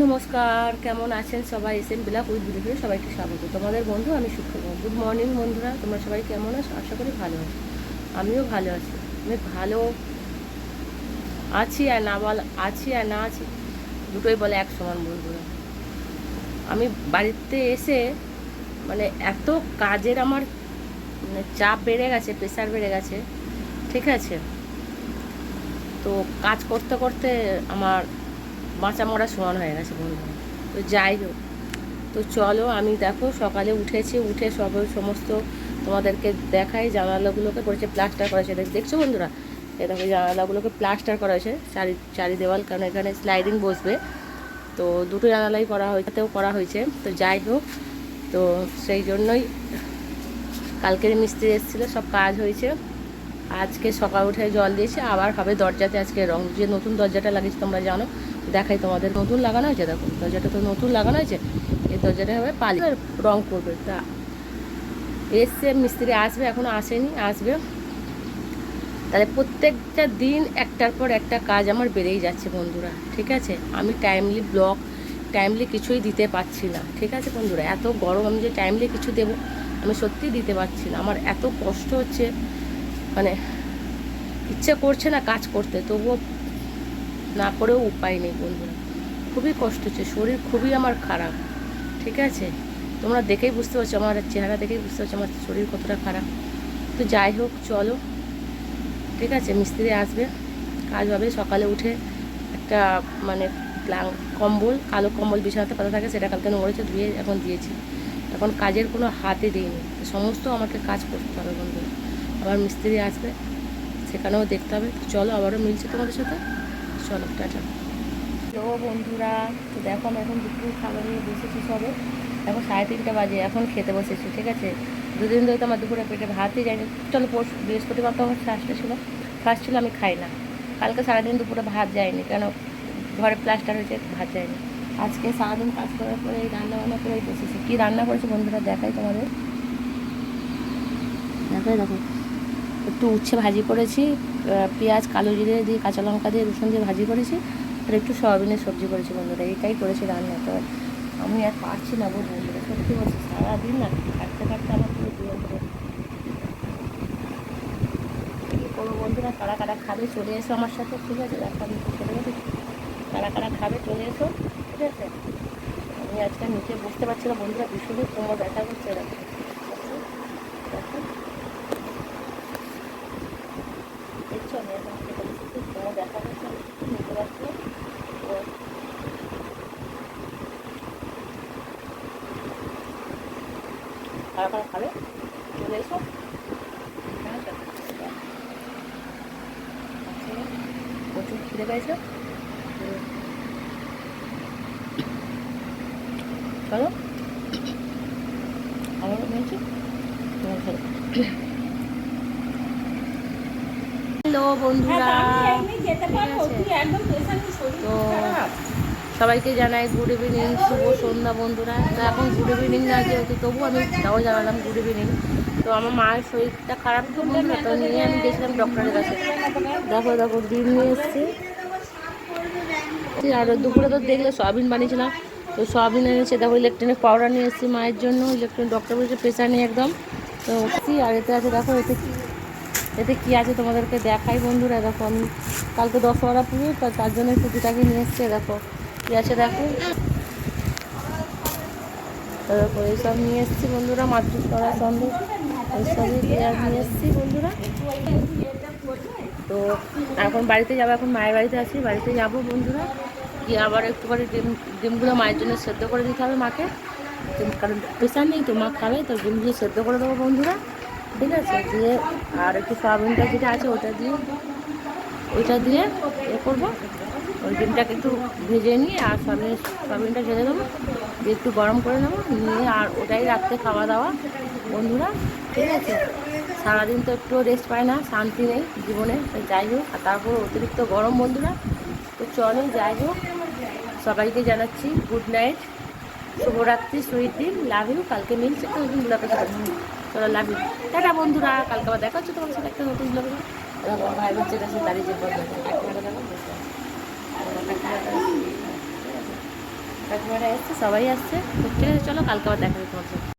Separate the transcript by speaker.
Speaker 1: নমস্কার, কেমন আছেন সবাই? এসেন বিলাক উইথ ভিডিও সবাইকে স্বাগত। তোমাদের বন্ধু, আমি সুখবর গুড মর্নিং বন্ধুরা। তোমরা সবাই কেমন আছো? আশা করি ভালো আছো। আমিও ভালো আছি। আমি ভালো আছি আর না বল আছি আর না আছি, দুটোই বলে এক সমান বন্ধুরা। আমি বাড়িতে এসে মানে এত কাজের আমার মানে চাপ বেড়ে গেছে প্রেশার বেড়ে গেছে, ঠিক আছে? তো কাজ করতে করতে আমার বাঁচা মরা সমান হয়ে গেছে বন্ধুরা তো যাই হোক, তো চলো আমি দেখো সকালে উঠেছি, উঠে সব সমস্ত তোমাদেরকে দেখাই, জানালাগুলোকে করেছে প্লাস্টার করা হয়েছে। দেখ- দেখছ বন্ধুরা? এ দেখো জানালাগুলোকে প্লাস্টার করা হয়েছে, চারি চারি দেওয়াল কারণ এখানে স্লাইডিং বসবে। তো দুটো জানালাই করা হয়েছেও করা হয়েছে। তো যাই হোক, তো সেই জন্যই কালকের মিস্ত্রি এসেছিল, সব কাজ হয়েছে। আজকে সকাল উঠে জল দিয়েছে, আবার হবে দরজাতে আজকে রং। যে নতুন দরজাটা লাগিয়েছে তোমরা জানো দেখাই তোমাদের। নতুন লাগানো হয়েছে, দেখো, দরজাটা তো নতুন লাগানো হয়েছে, এই দরজাটা হবে পালি। রং করবে, তা। এসছে, মিস্ত্রি আসবে এখনও আসেনি, আসবে। তাহলে প্রত্যেকটা দিন একটার পর একটা কাজ আমার বেড়েই যাচ্ছে বন্ধুরা, ঠিক আছে? আমি টাইমলি ব্লক টাইমলি কিছুই দিতে পারছি না, ঠিক আছে বন্ধুরা? এত গরম, আমি যে টাইমলি কিছু দেবো, আমি সত্যি দিতে পারছি না। আমার এত কষ্ট হচ্ছে মানে ইচ্ছে করছে না কাজ করতে, তবুও না করেও উপায় নেই বন্ধুরা। খুবই কষ্ট হচ্ছে, শরীর খুবই আমার খারাপ, ঠিক আছে? তোমরা দেখেই বুঝতে পারছ, আমার চেহারা দেখেই বুঝতে পারছ, আমার শরীর কতটা খারাপ। তো যাই হোক, চলো, ঠিক আছে? মিস্ত্রি আসবে, কাজ হবে, সকালে উঠে একটা মানে ব্লাং- কম্বল, কালো কম্বল বিছানাতে পাতা থাকে, সেটা কালকে নড়েছে, ধুয়ে এখন দিয়েছি। এখন কাজের কোনো হাতে দিইনি সমস্ত আমাকে কাজ করতে হবে বন্ধুরা। আবার মিস্ত্রি আসবে, সেখানেও দেখতে হবে। চলো, আবারও মিলছে তোমাদের সাথে। চলো টাটা তো বন্ধুরা, তো দেখো আমি এখন দুপুর খাবার নিয়ে বসেছি সবে। এখন সাড়ে তিনটা বাজে, এখন খেতে বসেছি, ঠিক আছে? দুদিন ধরে তো আমার দুপুরে পেটে ভাতই যায়নি। চলো পরশু, বৃহস্পতিবার তো আমার ফার্স্টে ছিল। ফার্স্ট ছিল আমি খাই না। কালকে সারাদিন দুপুরে ভাত যায়নি, কেন? ঘরে প্লাস্টার হয়েছে, ভাত যায়নি। আজকে সারাদিন কাজ করার পরে এই রান্না বান্না করেই বসেছি। কী রান্না করেছি বন্ধুরা? দেখাই তোমাদের। দেখাই, দেখো। একটু উচ্ছে ভাজি করেছি পেঁয়াজ, কালো জিরে দিয়ে কাঁচা লঙ্কা দিয়ে রসুন দিয়ে ভাজি করেছি আর একটু সয়াবিনের সবজি করেছি বন্ধুরা, এটাই করেছি রান্না। তো আমি আর পারছি না গো বন্ধুরা, সত্যি বলছি, সারাদিন না খাটতে খাটতে আমার পুরো কী করব বন্ধুরা, কারা কারা খাবে চলে এসো আমার সাথে, ঠিক আছে? একটু চলে গেছি। কারা কারা খাবে চলে এসো, ঠিক আছে? আমি আজকে নিচে বুঝতে পারছি না বন্ধুরা, ভীষণই কোমর ব্যথা করছে। দেখো দেখো দেখছ আমি এখন খেতে বসেছি কোমর ব্যথা করছে আমি কিছু নিতে পারছি না তো কারা কারা খাবে চলে এসো চলো। প্রচুর খিদে পেয়েছে চলো আবারও বলছি হ্যালো বন্ধুরা। তো সবাইকে জানাই গুড ইভিনিং শুভ সন্ধ্যা বন্ধুরা। তো এখন গুড ইভিনিং না যেহেতু তবু আমি তাও জানালাম গুড ইভিনিং তো আমার মায়ের শরীরটা খারাপ তো বন্ধুরা তো নিয়ে আমি গেছিলাম ডক্টরের কাছে। দেখো দেখো, ডিম নিয়ে এসছি। আর দুপুরে তো দেখলে সয়াবিন বানিয়েছিলাম। তো সয়াবিন এনেছে, দেখো ইলেকট্রনিক পাউডার নিয়ে এসেছি মায়ের জন্য। ইলেকট্রনিক ডক্টর বলছে প্রেশার নেই একদম। তো আর এতে আছে, দেখো, এতে কি এতে কী আছে তোমাদেরকে দেখাই বন্ধুরা। দেখো, আমি কালকে দশহরা পুজো, তো তার জন্য একটু দুটাকে নিয়ে এসছে, দেখো। কী আছে দেখো? তো দেখো এইসব নিয়ে এসেছি বন্ধুরা মাতৃ করা সন্দেশ এইসবই পেঁয়াজ নিয়ে এসেছি বন্ধুরা। তো এখন বাড়িতে যাব, এখন মায়ের বাড়িতে আছি, বাড়িতে যাব বন্ধুরা। গিয়ে আবার একটুখানি ডিম, ডিমগুলো মায়ের জন্য সেদ্ধ করে দিতে হবে মাকে। কারণ প্রেশার নেই তো মা খাবে, তো ডিমগুলো সেদ্ধ করে দেবো বন্ধুরা। ঠিক আছে, দিয়ে আর একটু সয়াবিনটা যেটা আছে, ওটা দিয়ে, ওইটা দিয়ে এ করব। ওই ডিমটাকে একটু ভেজে নিয়ে আর সয়াবিন, সয়াবিনটা ঢেলে দেবো। দিয়ে একটু গরম করে নেব। নিয়ে আর ওটাই রাত্রে খাওয়া দাওয়া। বন্ধুরা, ঠিক আছে? সারাদিন তো একটু রেস্ট পায় না, শান্তি নেই জীবনে। যাই হোক, আর তারপর অতিরিক্ত গরম বন্ধুরা। তো চলো যাই হোক, সবাইকে জানাচ্ছি গুড নাইট শুভরাত্রি, সুইট দিন লাভ ইউ কালকে মিলছে তো নতুন ব্লগের চলো লাভ ইউ টাটা বন্ধুরা। কালকে আবার দেখা হচ্ছে তোমার সাথে একটা নতুন ব্লগে ভাই বাচ্চা কাছে দাঁড়িয়ে যে কাকিমারা এসছে সবাই আসছে। ঠিক আছে চলো কালকে আবার দেখা তোমার সাথে।